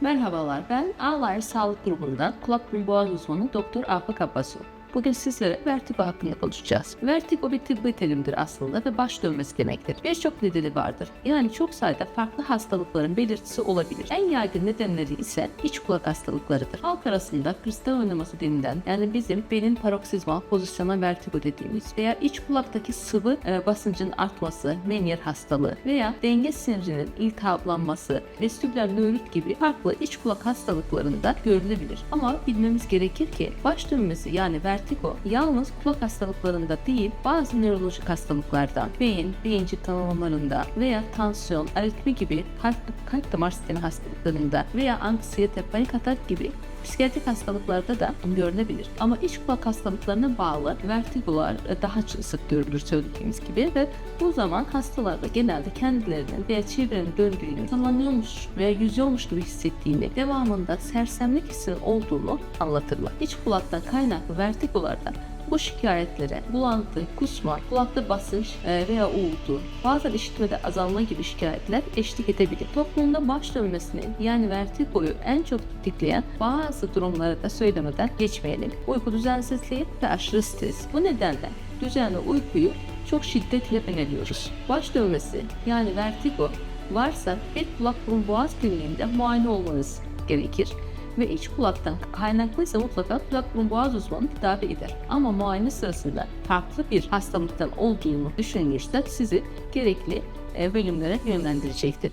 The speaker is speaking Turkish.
Merhabalar, ben Ağlar Sağlık Grubu'ndan kulak burun boğaz uzmanı Doktor Afak Abbasu. Bugün sizlere vertigo hakkında konuşacağız. Vertigo bir tıbbi terimdir aslında ve baş dönmesi demektir. Birçok nedeni vardır. Yani çok sayıda farklı hastalıkların belirtisi olabilir. En yaygın nedenleri ise iç kulak hastalıklarıdır. Halk arasında kristal oynaması denilen yani bizim beyin paroksizmal pozisyona vertigo dediğimiz veya iç kulaktaki sıvı e, basıncın artması, Meniere hastalığı veya denge sinirinin iltihaplanması, vestibüler nörit gibi farklı iç kulak hastalıklarında görülebilir. Ama bilmemiz gerekir ki baş dönmesi yani vertigo yalnız kulak hastalıklarında değil bazı nörolojik hastalıklardan, beyin, beyincik tanımlarında veya tansiyon, aritmi gibi kalp, kalp damar sistemi hastalıklarında veya anksiyete, panik atak gibi psikiyatrik hastalıklarda da görülebilir. Ama iç kulak hastalıklarına bağlı vertigolar e, daha sık görülür söylediğimiz gibi ve bu zaman hastalarda genelde kendilerinin veya çevrenin döndüğünü, sallanıyormuş veya yüzüyormuş gibi hissettiğini, devamında sersemlik hissinin olduğunu anlatırlar. İç kulaktan kaynaklı vertigolarda bu şikayetlere bulantı, kusma, kulakta basınç e, veya uğultu, bazen işitmede azalma gibi şikayetler eşlik edebilir. Toplumda baş dönmesini yani vertigoyu en çok tetikleyen bazı durumları da söylemeden geçmeyelim. Uyku düzensizliği ve aşırı stres. Bu nedenle düzenli uykuyu çok şiddetle öneriyoruz. Baş dönmesi yani vertigo varsa bir kulak burun boğaz kliniğinde muayene olmanız gerekir ve iç kulaktan kaynaklıysa mutlaka kulak burun boğaz uzmanı tedavi eder. Ama muayene sırasında farklı bir hastalıktan olduğunu düşünülürse sizi gerekli e, bölümlere yönlendirecektir.